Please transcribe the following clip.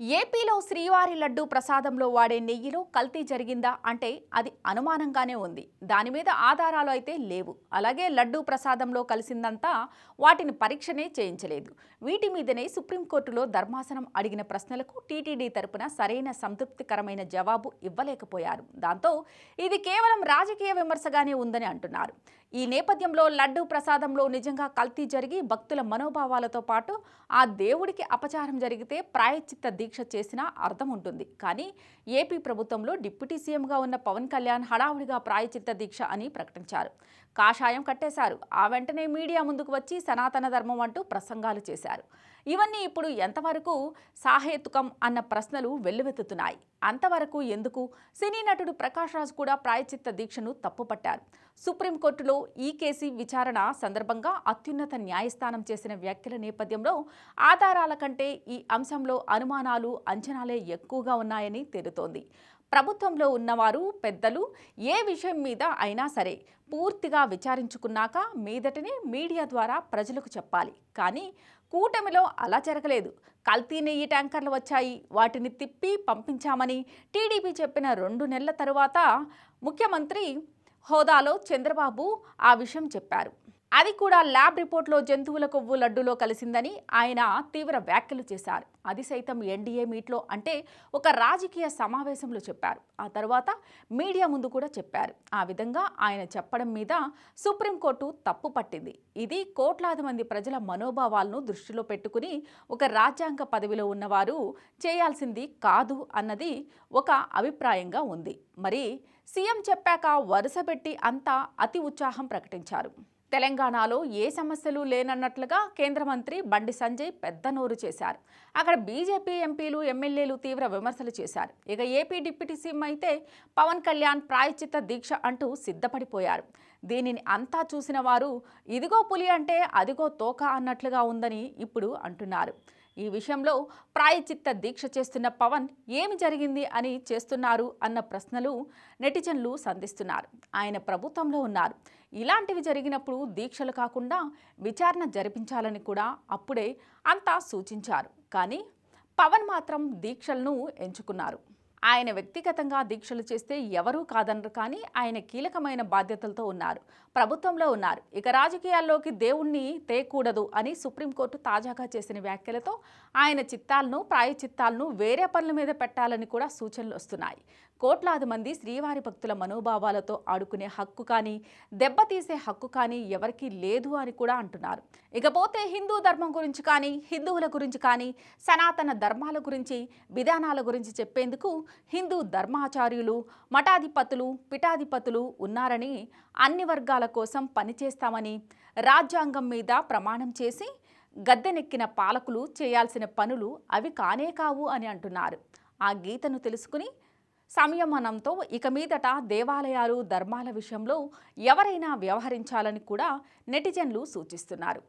ఏపీలో శ్రీవారి లడ్డు ప్రసాదంలో వాడే నెయ్యిలో కల్తీ జరిగిందా అంటే అది అనుమానంగానే ఉంది. దాని మీద ఆధారాలు అయితే లేవు. అలాగే లడ్డు ప్రసాదంలో కలిసిందంతా వాటిని పరీక్షనే చేయించలేదు. వీటి మీదనే సుప్రీంకోర్టులో ధర్మాసనం అడిగిన ప్రశ్నలకు టీటీడీ తరపున సరైన సంతృప్తికరమైన జవాబు ఇవ్వలేకపోయారు. దాంతో ఇది కేవలం రాజకీయ విమర్శగానే ఉందని అంటున్నారు. ఈ నేపథ్యంలో లడ్డు ప్రసాదంలో నిజంగా కల్తీ జరిగి భక్తుల మనోభావాలతో పాటు ఆ దేవుడికి అపచారం జరిగితే ప్రాయశ్చిత్త దీక్ష చేసినా అర్థం ఉంటుంది. కానీ ఏపీ ప్రభుత్వంలో డిప్యూటీ సీఎంగా ఉన్న పవన్ కళ్యాణ్ హడావుడిగా ప్రాయచిత్త దీక్ష అని ప్రకటించారు. కాషాయం కట్టేశారు. ఆ వెంటనే మీడియా ముందుకు వచ్చి సనాతన ధర్మం అంటూ ప్రసంగాలు చేశారు. ఇవన్నీ ఇప్పుడు ఎంతవరకు సాహేతుకం అన్న ప్రశ్నలు వెల్లువెత్తుతున్నాయి. అంతవరకు ఎందుకు? సినీ నటుడు ప్రకాష్ రాజ్ కూడా ప్రాయచిత్త దీక్షను తప్పుపట్టారు. సుప్రీంకోర్టులో ఈ కేసు విచారణ సందర్భంగా అత్యున్నత న్యాయస్థానం చేసిన వ్యాఖ్యల నేపథ్యంలో ఆధారాల కంటే ఈ అంశంలో అనుమానాలు అంచనాలే ఎక్కువగా ఉన్నాయని తెలుతోంది. ప్రభుత్వంలో ఉన్నవారు పెద్దలు ఏ విషయం మీద అయినా సరే పూర్తిగా విచారించుకున్నాక మీదటనే మీడియా ద్వారా ప్రజలకు చెప్పాలి. కానీ కూటమిలో అలా జరగలేదు. కల్తీ నెయ్యి ట్యాంకర్లు వచ్చాయి. వాటిని తిప్పి పంపించామని టీడీపీ చెప్పిన రెండు నెలల తరువాత ముఖ్యమంత్రి హోదాలో చంద్రబాబు ఆ విషయం చెప్పారు. అది కూడా ల్యాబ్ రిపోర్ట్లో జంతువుల కొవ్వు లడ్డులో కలిసిందని ఆయన తీవ్ర వ్యాఖ్యలు చేశారు. అది సైతం ఎన్డీఏ మీట్లో అంటే ఒక రాజకీయ సమావేశంలో చెప్పారు. ఆ తర్వాత మీడియా ముందు కూడా చెప్పారు. ఆ విధంగా ఆయన చెప్పడం మీద సుప్రీంకోర్టు తప్పు పట్టింది. ఇది కోట్లాది మంది ప్రజల మనోభావాలను దృష్టిలో పెట్టుకుని ఒక రాజ్యాంగ పదవిలో ఉన్నవారు చేయాల్సింది కాదు అన్నది ఒక అభిప్రాయంగా ఉంది. మరి సీఎం చెప్పాక వరుసపెట్టి అంతా అతి ఉత్సాహం ప్రకటించారు. తెలంగాణలో ఏ సమస్యలు లేనన్నట్లుగా కేంద్ర మంత్రి బండి సంజయ్ పెద్ద నోరు చేశారు. అక్కడ బీజేపీ ఎంపీలు ఎమ్మెల్యేలు తీవ్ర విమర్శలు చేశారు. ఇక ఏపీ డిప్యూటీ సీఎం అయితే పవన్ కళ్యాణ్ ప్రాయచిత్త దీక్ష అంటూ సిద్ధపడిపోయారు. దీనిని అంతా చూసిన వారు ఇదిగో పులి అంటే అదిగో తోక అన్నట్లుగా ఉందని ఇప్పుడు అంటున్నారు. ఈ విషయంలో ప్రాయచిత్త దీక్ష చేస్తున్న పవన్ ఏమి జరిగింది అని చేస్తున్నారు అన్న ప్రశ్నలు నెటిజన్లు సంధిస్తున్నారు. ఆయన ప్రభుత్వంలో ఉన్నారు. ఇలాంటివి జరిగినప్పుడు దీక్షలు కాకుండా విచారణ జరిపించాలని కూడా అప్పుడే అంతా సూచించారు. కానీ పవన్ మాత్రం దీక్షలను ఎంచుకున్నారు. ఆయన వ్యక్తిగతంగా దీక్షలు చేస్తే ఎవరూ కాదనరు కానీ ఆయన కీలకమైన బాధ్యతలతో ఉన్నారు ప్రభుత్వంలో ఉన్నారు. ఇక రాజకీయాల్లోకి దేవుణ్ణి తేకూడదు అని సుప్రీంకోర్టు తాజాగా చేసిన వ్యాఖ్యలతో ఆయన చిత్తాలను ప్రాయచిత్తాలను వేరే పనుల మీద పెట్టాలని కూడా సూచనలు వస్తున్నాయి. కోట్లాది మంది శ్రీవారి భక్తుల మనోభావాలతో ఆడుకునే హక్కు కానీ దెబ్బతీసే హక్కు కానీ ఎవరికీ లేదు అని కూడా అంటున్నారు. ఇకపోతే హిందూ ధర్మం గురించి కానీ హిందువుల గురించి కానీ సనాతన ధర్మాల గురించి విధానాల గురించి చెప్పేందుకు హిందూ ధర్మాచార్యులు మఠాధిపతులు పిఠాధిపతులు ఉన్నారని అన్ని వర్గాల కోసం పనిచేస్తామని రాజ్యాంగం మీద ప్రమాణం చేసి గద్దెనెక్కిన పాలకులు చేయాల్సిన పనులు అవి కానే కావు అని అంటున్నారు. ఆ గీతను తెలుసుకుని సంయమనంతో ఇక మీదట దేవాలయాలు ధర్మాల విషయంలో ఎవరైనా వ్యవహరించాలని కూడా నెటిజన్లు సూచిస్తున్నారు.